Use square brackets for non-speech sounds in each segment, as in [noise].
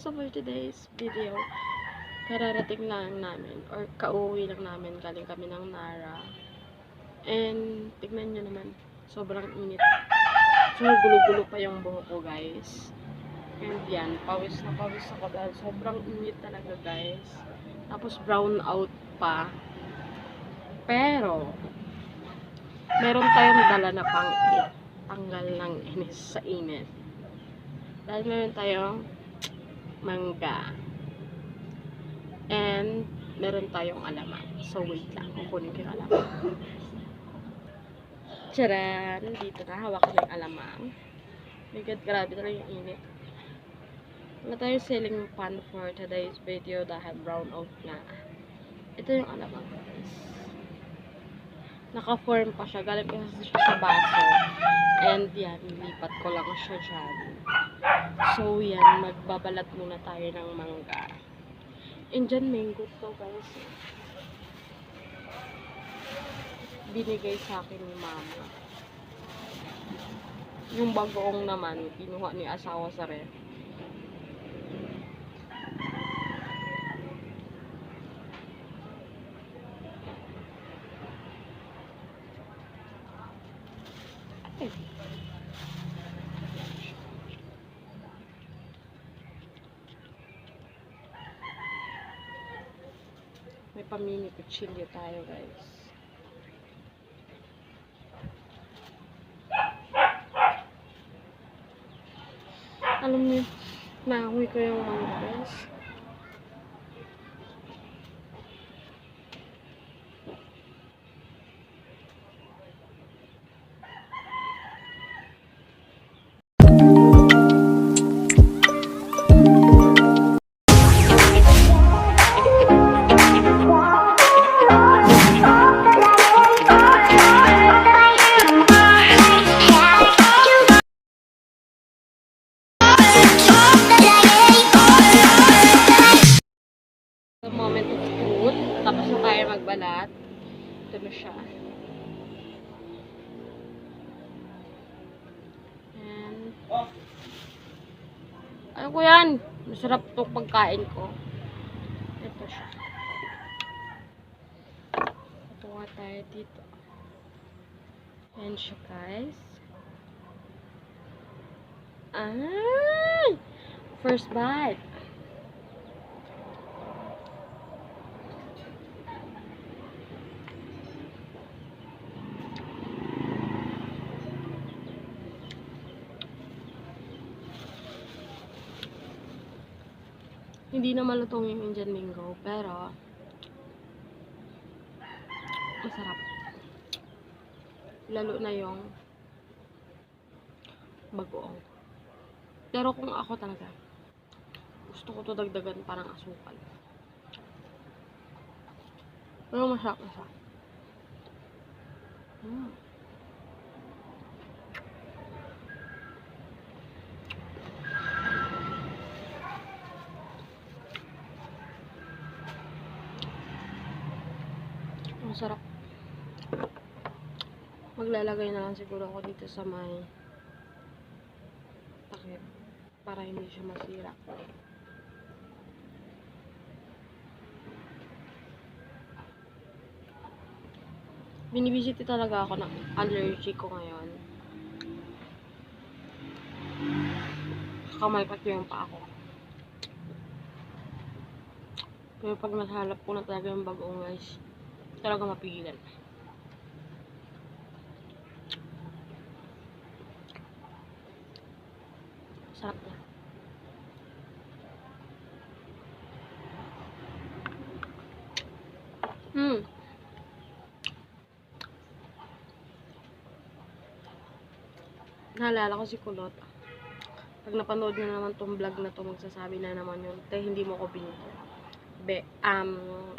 So for today's video, kararating lang namin or kauwi lang namin galing kami ng Nara. And tignan nyo naman, sobrang init. So gulo-gulo pa yung buhok ko guys. And yan, pawis na pawis ako dahil sobrang init talaga guys. Tapos brown out pa. Pero, meron tayong dala na pang tanggal ng inis sa init. Dahil meron tayong mangga. And, meron tayong alaman. So, wait lang. Kukunin ko yung alaman. Tcharan! Dito na. Hawak ko na yung alamang. My God, grabe talaga yung init. Wala tayong ceiling fan for today's video dahil brown out nga. Ito yung alamang guys. Naka-form pa siya. Galing kasi siya sa baso. And yan, lipat ko lang siya dyan. So yan, magbabalat muna tayo ng mangga. And dyan, mango to guys. Binigay sa akin ni mama. Yung bagoong naman, kinuha ni asawa sa ref. May pamini kutsilyo tayo, guys. Alam niyo, naamoy ko yung mangga, guys. Pagkain ko. Ito siya. Ito nga tayo dito. Yan siya guys. Ay! First bite. Hindi na malutong yung Indian mango, pero masarap. Lalo na yung bagoong. Pero kung ako talaga, gusto ko to dagdagan parang asukal. Pero masarap na siya. Mm. Masarap. Maglalagay na lang siguro ako dito sa may takip para hindi siya masira. Binibisit talaga ako ng allergy ko ngayon. Kamalpat yung pa ako. Pero pag nahalap ko na talaga yung bagoong guys, talaga mapigilan. Sarap na. Hmm. Naalala ko si Kulot. Pag napanood niyo naman tong vlog na to, magsasabi na naman yun, te, hindi mo ko binito. Be, um,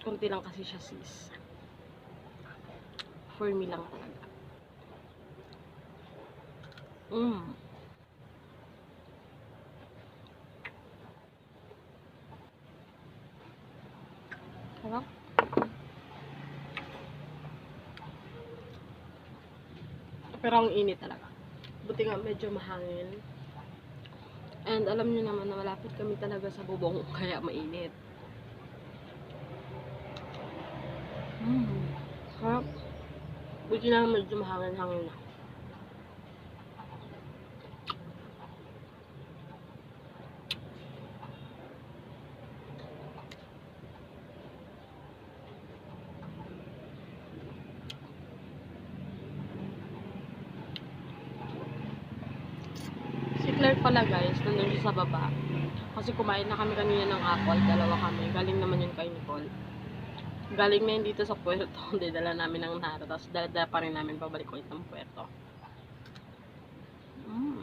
konti lang kasi siya sis. For me lang talaga. Mm. Sarap. Pero ang init talaga. Buti nga medyo mahangin. And alam niyo naman na malapit kami talaga sa bubong [laughs] kaya mainit. Mm. Sarap. Buti na medyo mahangin-hangin na. Claire pala guys, nandun siya sa baba. Kasi kumain na kami kanina ng apple, dalawa kami. Galing naman yun kay Nicole. Galing na yun dito sa puerto, [laughs] hindi dala namin ng nara. Tapos dala pa rin namin pabalik ulit ng puerto. Mm.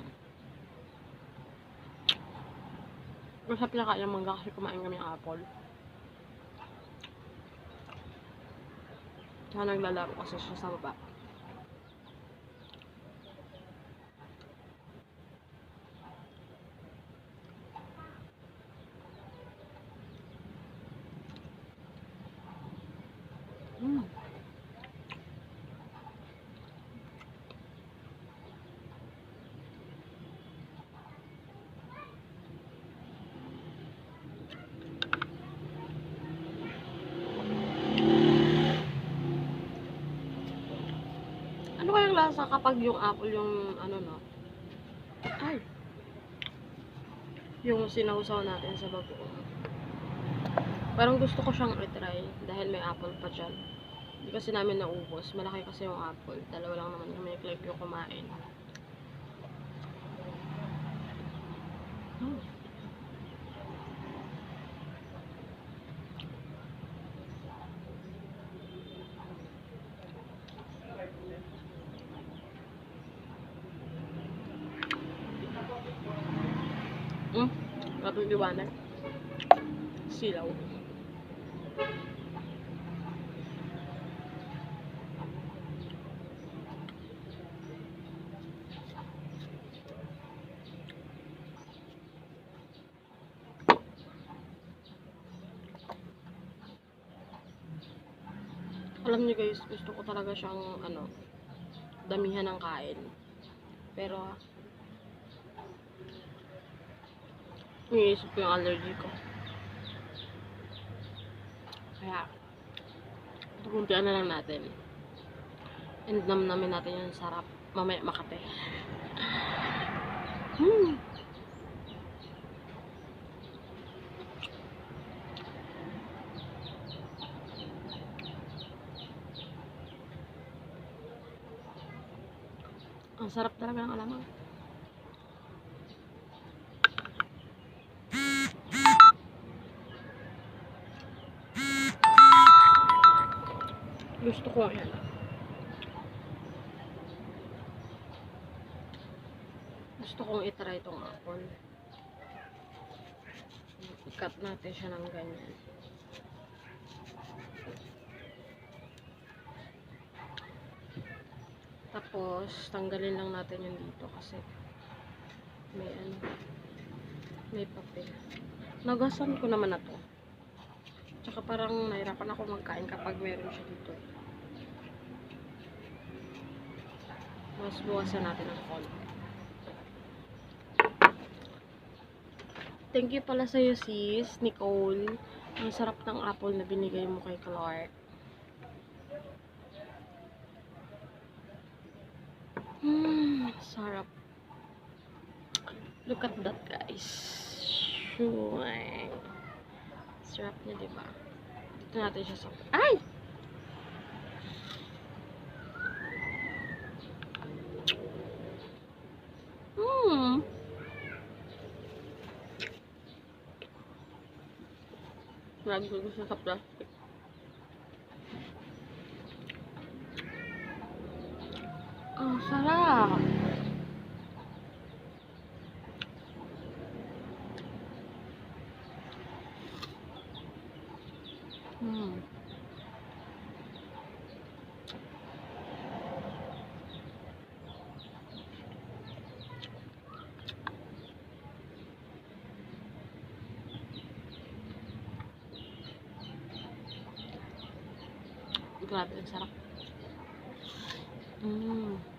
Masarap na kaya mangga kasi kumain kami ng apple. Tsaka naglalaro kasi siya sa baba. Mm. Ano kayang lasa kapag yung apple yung ano no? Ay. Yung sinausaw natin sa bagoong. Parang gusto ko siyang i-try dahil may apple pa dyan. Hindi kasi namin naubos. Malaki kasi yung apple. Dalawa lang naman kami click yung kumain. Hmm? Yung liwanag. Silaw. Alam niyo guys, gusto ko talaga siyang ano, damihan ng kain. Pero iniisip ko yung allergy ko. Kaya, tukuntian na lang natin. And namnamin natin yung sarap. Mamaya makate. [laughs] Hmm. Ang sarap talaga ng alamang. Gusto ko yan. Gusto kong itry itong apple. I-cut natin siya ng ganyan. Tapos, tanggalin lang natin yung dito kasi may ano, may papel. Nagasan ko naman na to. Tsaka parang nahirapan ako magkain kapag meron siya dito. Mas buwasan natin ang konti. Thank you pala sa'yo sis, Nicole. Ang sarap ng apple na binigay mo kay Clark. Hmm, sarap. Look at that, guys. Shuay. Sarap niya, di ba? Dito natin siya sa... Ay! Hmm. Lagi ko siya sa plastic. Ang sarap. Hmm. Grabe, ang sarap. Mm.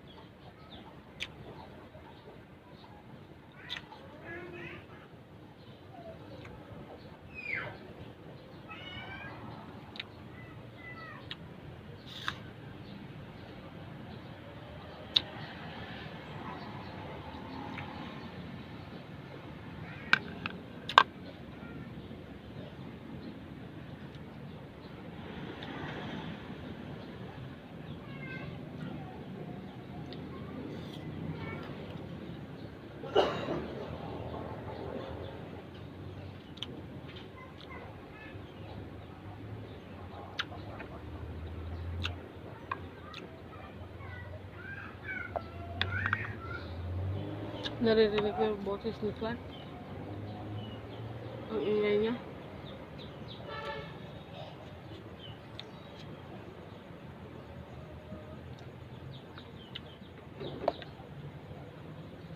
Naririnig ko yung boses ni Clark. Ang ingay niya.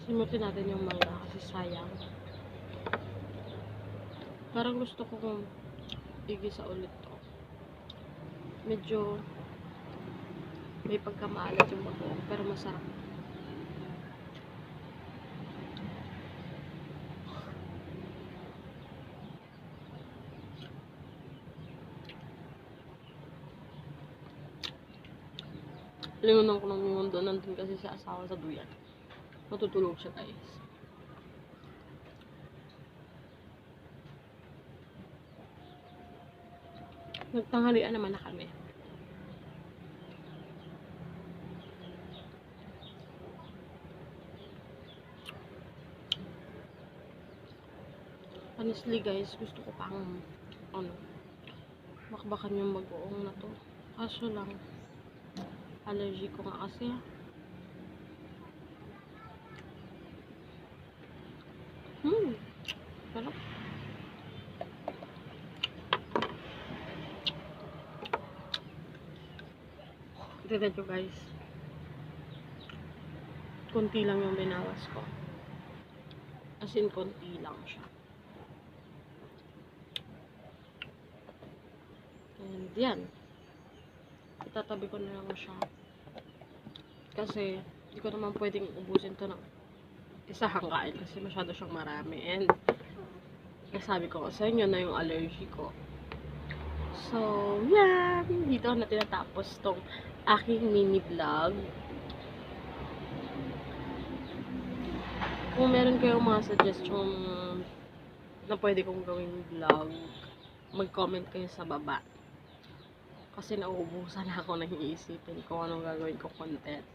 Simutin natin yung manga kasi sayang. Parang gusto ko kung igisa ulit to. Medyo may pagkamaalat yung bagoong pero masarap. Lingunan ko ng mundo nandun kasi sa asawa sa duyan. Matutulog siya guys. Nagtanghalian naman na kami. Honestly guys, gusto ko pang ano, makbakan yung mag-uong na to. Kaso lang, allergy ko nga kasi. Hmm, sarap. Tignan nyo guys. Kunti lang yung binawas ko. As in, konti lang siya. And yan. Itatabi ko na lang siya. Kasi, hindi ko naman pwedeng ubusin to ng isa hangkain kasi masyado siyang marami. And, nasabi ko sa inyo na yung allergy ko. So, yan. Dito na tinatapos tong aking mini vlog. Kung meron kayong mga suggestion na pwede kong gawing vlog, mag-comment kayo sa baba. Kasi nauubusan ako ng iisipin ko anong gagawin ko content.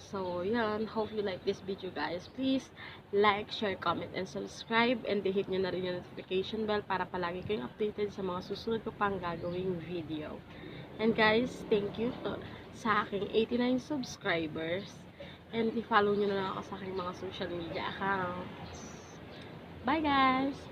So, yan. Hope you like this video, guys. Please like, share, comment, and subscribe. And hit nyo na rin yung notification bell para palagi kayong updated sa mga susunod ko pang gagawing video. And guys, thank you to, sa aking 89 subscribers. And i-follow nyo na lang ako sa aking mga social media accounts. Bye, guys!